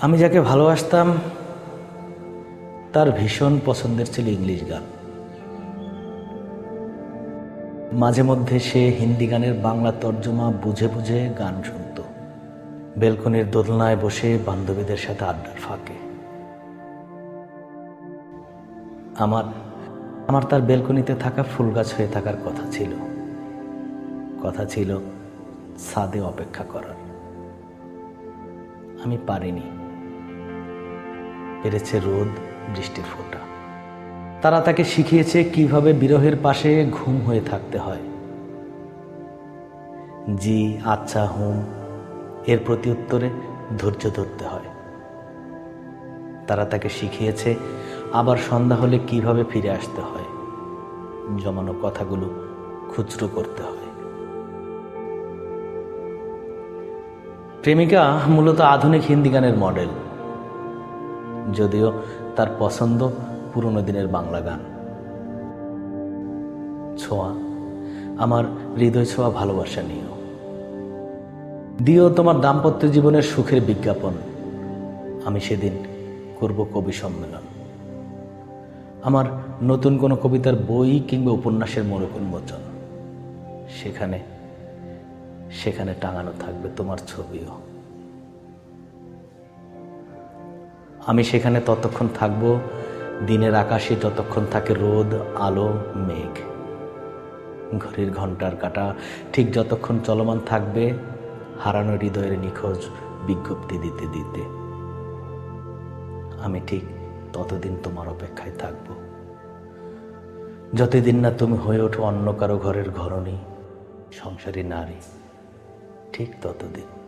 আমি যাকে ভালোবাসতাম, তার ভীষণ পছন্দের ছিল ইংলিশ গান। মাঝে মধ্যে সে হিন্দি গানের বাংলা তর্জমা বুঝে বুঝে গান শুনত। বেলকনির দোলনায় বসে বান্ধবীদের সাথে আড্ডার ফাঁকে। আমার আমার তার বেলকনিতে থাকা ফুল গাছ হয়ে থাকার কথা ছিল। কথা ছিল, ছাদে অপেক্ষা করার। আমি পারিনি। পেরেছে রোদ, বৃষ্টির ফোঁটা। তারা তাকে শিখিয়েছে কীভাবে বিরহের পাশে ঘুম হয়ে থাকতে হয়। জি আচ্ছা হুম, এর প্রতি উত্তরে ধৈর্য ধরতে হয়। তারা তাকে শিখিয়েছে আবার সন্ধ্যা হলে কীভাবে ফিরে আসতে হয়। জমানো কথাগুলো খুচরো করতে হয়। প্রেমিকা মূলত আধুনিক হিন্দি গানের মডেল। যদিও তার পছন্দ পুরনো দিনের বাংলা গান। ছোঁয়া, আমার হৃদয় ছোঁয়া ভালোবাসা নিও দিও তোমার দাম্পত্য জীবনের সুখের বিজ্ঞাপন। আমি সেদিন করব কবি সম্মেলন। আমার নতুন কোনো কবিতার বই কিংবা উপন্যাসের মোড়ক উন্মোচন সেখানে সেখানে টাঙানো থাকবে তোমার ছবিও। আমি সেখানে ততক্ষণ থাকব। দিনের আকাশে যতক্ষণ থাকে রোদ, আলো, মেঘ। ঘড়ির ঘণ্টার কাটা, ঠিক যতক্ষণ চলমান থাকবে, হারানো হৃদয়ের নিখোঁজ বিজ্ঞপ্তি দিতে দিতে। আমি ঠিক ততদিন তোমার অপেক্ষায় থাকব। যতদিন না তুমি হয়ে ওঠো অন্য কারও ঘরের ঘরণী, সংসারী নারী, ঠিক ততদিন।